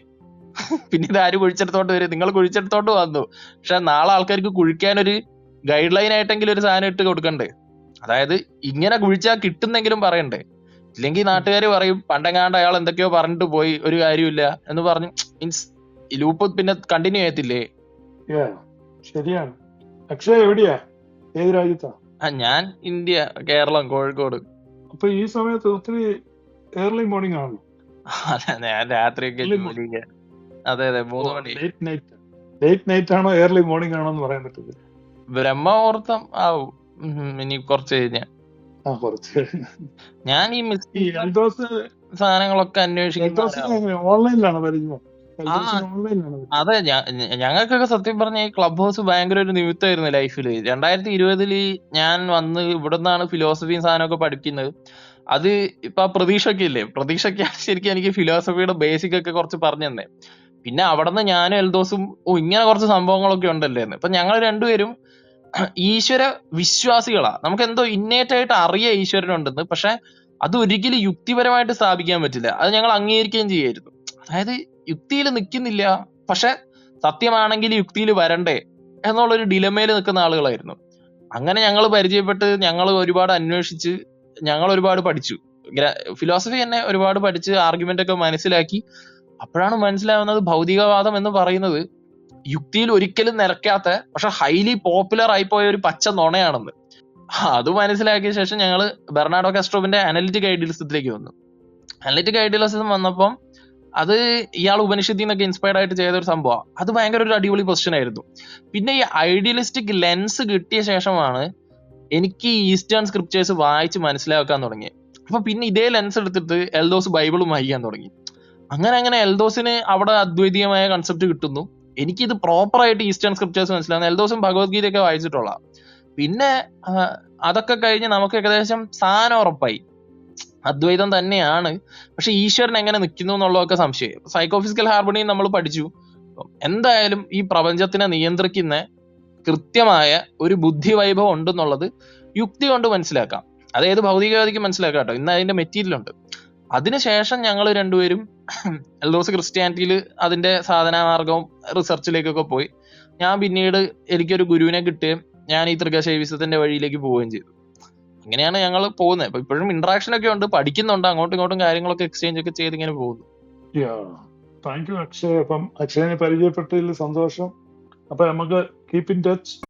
പിന്നെ ഇത് ആര് കുഴിച്ചെടുത്തോണ്ട് വരും? നിങ്ങൾ കുഴിച്ചെടുത്തോണ്ട് വന്നു. പക്ഷെ നാളെ ആൾക്കാർക്ക് കുഴിക്കാൻ ഒരു ഗൈഡ് ലൈൻ ആയിട്ടെങ്കിലും ഒരു സാധനം ഇട്ട് കൊടുക്കണ്ടേ? അതായത് ഇങ്ങനെ കുഴിച്ചാൽ കിട്ടുന്നെങ്കിലും പറയണ്ടേ? ഇല്ലെങ്കിൽ നാട്ടുകാർ പറയും പണ്ടെങ്ങാണ്ട് അയാൾ എന്തൊക്കെയോ പറഞ്ഞിട്ട് പോയി ഒരു കാര്യമില്ല എന്ന് പറഞ്ഞു മീൻസ് ലൂപ്പ് പിന്നെ കണ്ടിന്യൂ ചെയ്യത്തില്ലേ? Yeah. ശരിയാണ്. പക്ഷേ എവിടെയാ? ഏത് രാജ്യത്താ? ആ ഞാൻ ഇന്ത്യ കേരളം കോഴിക്കോട്. അപ്പൊ ഈ സമയത്ത് ഒത്തിരി ഏർലി മോർണിംഗ് ആണല്ലോ. ഞാൻ രാത്രിയൊക്കെ അതെ അതെ മൂന്ന് മണി. ലേറ്റ് നൈറ്റ് ലേറ്റ് നൈറ്റ് ആണോ ഏർലി മോർണിംഗ് ആണോ എന്ന് പറയാൻ പറ്റില്ല ബ്രഹ്മമുഹൂർത്തം ആവും. ഇനി കുറച്ച് കഴിഞ്ഞ. ആ കുറച്ച് ഞാൻ ഈ മിസ് സാധനങ്ങളൊക്കെ അന്വേഷിക്കുന്നു. ഓൺലൈനിലാണ് പരിചയം. അതെ ഞങ്ങൾക്കൊക്കെ സത്യം പറഞ്ഞ ഈ ക്ലബ് ഹൗസ് ഭയങ്കര ഒരു നിമിത്തമായിരുന്നു ലൈഫിൽ രണ്ടായിരത്തി ഇരുപതിൽ ഞാൻ വന്ന് ഇവിടുന്നാണ് നിന്നാണ് ഫിലോസഫിയും സാധനമൊക്കെ പഠിക്കുന്നത്. അത് ഇപ്പൊ പ്രതീക്ഷയൊക്കെ ഇല്ലേ പ്രതീക്ഷയ്ക്ക് ശരിക്കും എനിക്ക് ഫിലോസഫിയുടെ ബേസിക് ഒക്കെ കുറച്ച് പറഞ്ഞു തന്നെ. പിന്നെ അവിടുന്ന് ഞാനും എൽദോസും ഓ ഇങ്ങനെ കുറച്ച് സംഭവങ്ങളൊക്കെ ഉണ്ടല്ലേ എന്ന് ഇപ്പൊ ഞങ്ങൾ രണ്ടുപേരും ഈശ്വര വിശ്വാസികളാ. നമുക്ക് എന്തോ ഇന്നേറ്റ് ആയിട്ട് അറിയാം ഈശ്വരൻ ഉണ്ടെന്ന് പക്ഷെ അത് ഒരിക്കലും യുക്തിപരമായിട്ട് സ്ഥാപിക്കാൻ പറ്റില്ല. അത് ഞങ്ങൾ അംഗീകരിക്കുകയും ചെയ്യായിരുന്നു. അതായത് യുക്തിയിൽ നിൽക്കുന്നില്ല പക്ഷെ സത്യമാണെങ്കിൽ യുക്തിയിൽ വരണ്ടേ എന്നുള്ളൊരു ഡിലമയിൽ നിൽക്കുന്ന ആളുകളായിരുന്നു. അങ്ങനെ ഞങ്ങൾ പരിചയപ്പെട്ട് ഞങ്ങൾ ഒരുപാട് അന്വേഷിച്ച് ഞങ്ങൾ ഒരുപാട് പഠിച്ചു ഫിലോസഫി തന്നെ ഒരുപാട് പഠിച്ച് ആർഗ്യുമെന്റ് ഒക്കെ മനസ്സിലാക്കി അപ്പോഴാണ് മനസ്സിലാവുന്നത് ഭൗതികവാദം എന്ന് പറയുന്നത് യുക്തിയിൽ ഒരിക്കലും നിരക്കാത്ത പക്ഷെ ഹൈലി പോപ്പുലർ ആയിപ്പോയ ഒരു പച്ച നുണയാണെന്ന്. അത് മനസ്സിലാക്കിയ ശേഷം ഞങ്ങൾ ബെർണാഡോ കാസ്ട്രോവിന്റെ അനലിറ്റിക് ഐഡിയലിസത്തിലേക്ക് വന്നു. അനലിറ്റിക് ഐഡിയലിസം വന്നപ്പം അത് ഇയാൾ ഉപനിഷത്തിൽ നിന്നൊക്കെ ഇൻസ്പയർഡ് ആയിട്ട് ചെയ്ത ഒരു സംഭവമാണ്. അത് ഭയങ്കര ഒരു അടിപൊളി പൊസിഷൻ ആയിരുന്നു. പിന്നെ ഈ ഐഡിയലിസ്റ്റിക് ലെൻസ് കിട്ടിയ ശേഷമാണ് എനിക്ക് ഈസ്റ്റേൺ സ്ക്രിപ്റ്റേഴ്സ് വായിച്ച് മനസ്സിലാക്കാൻ തുടങ്ങിയത്. അപ്പൊ പിന്നെ ഇതേ ലെൻസ് എടുത്തിട്ട് എൽദോസ് ബൈബിളും വായിക്കാൻ തുടങ്ങി. അങ്ങനെ അങ്ങനെ എൽദോസിന് അവിടെ അദ്വൈതീയമായ കൺസെപ്റ്റ് കിട്ടുന്നു. എനിക്കിത് പ്രോപ്പർ ആയിട്ട് ഈസ്റ്റേൺ സ്ക്രിപ്റ്റേഴ്സ് മനസ്സിലാകുന്നു എൽദോസും ഭഗവത്ഗീതയൊക്കെ വായിച്ചിട്ടുള്ള. പിന്നെ അതൊക്കെ കഴിഞ്ഞ് നമുക്ക് ഏകദേശം സാധനം ഉറപ്പായി അദ്വൈതം തന്നെയാണ്. പക്ഷെ ഈശ്വരൻ എങ്ങനെ നിൽക്കുന്നു എന്നുള്ളതൊക്കെ സംശയം സൈക്കോഫിസിക്കൽ ഹാർമണി നമ്മൾ പഠിച്ചു. എന്തായാലും ഈ പ്രപഞ്ചത്തിനെ നിയന്ത്രിക്കുന്ന കൃത്യമായ ഒരു ബുദ്ധി വൈഭവം ഉണ്ടെന്നുള്ളത് യുക്തി കൊണ്ട് മനസ്സിലാക്കാം. അതായത് ഭൗതികവാദിക്ക് മനസ്സിലാക്കാം കേട്ടോ. ഇന്ന് അതിന്റെ മെറ്റീരിയൽ ഉണ്ട്. അതിനുശേഷം ഞങ്ങൾ രണ്ടുപേരും എൽദോസ് ക്രിസ്ത്യാനിറ്റിയിൽ അതിന്റെ സാധനാമാർഗവും റിസർച്ചിലേക്കൊക്കെ പോയി. ഞാൻ പിന്നീട് എനിക്കൊരു ഗുരുവിനെ കിട്ടുകയും ഞാൻ ഈ തൃകശൈവിസത്തിന്റെ വഴിയിലേക്ക് പോവുകയും ചെയ്തു. അങ്ങനെയാണ് ഞങ്ങൾ പോകുന്നത്. അപ്പൊ ഇപ്പോഴും ഇന്ററാക്ഷൻ ഒക്കെ ഉണ്ട്. പഠിക്കുന്നുണ്ട്. അങ്ങോട്ടും ഇങ്ങോട്ടും കാര്യങ്ങളൊക്കെ എക്സ്ചേഞ്ച് ഒക്കെ ചെയ്ത് ഇങ്ങനെ പോകുന്നു. Thank you Akshay. അപ്പം അക്ഷയനെ പരിചയപ്പെട്ടതിൽ സന്തോഷം. അപ്പൊ നമുക്ക് കീപ് ഇൻ ടച്ച്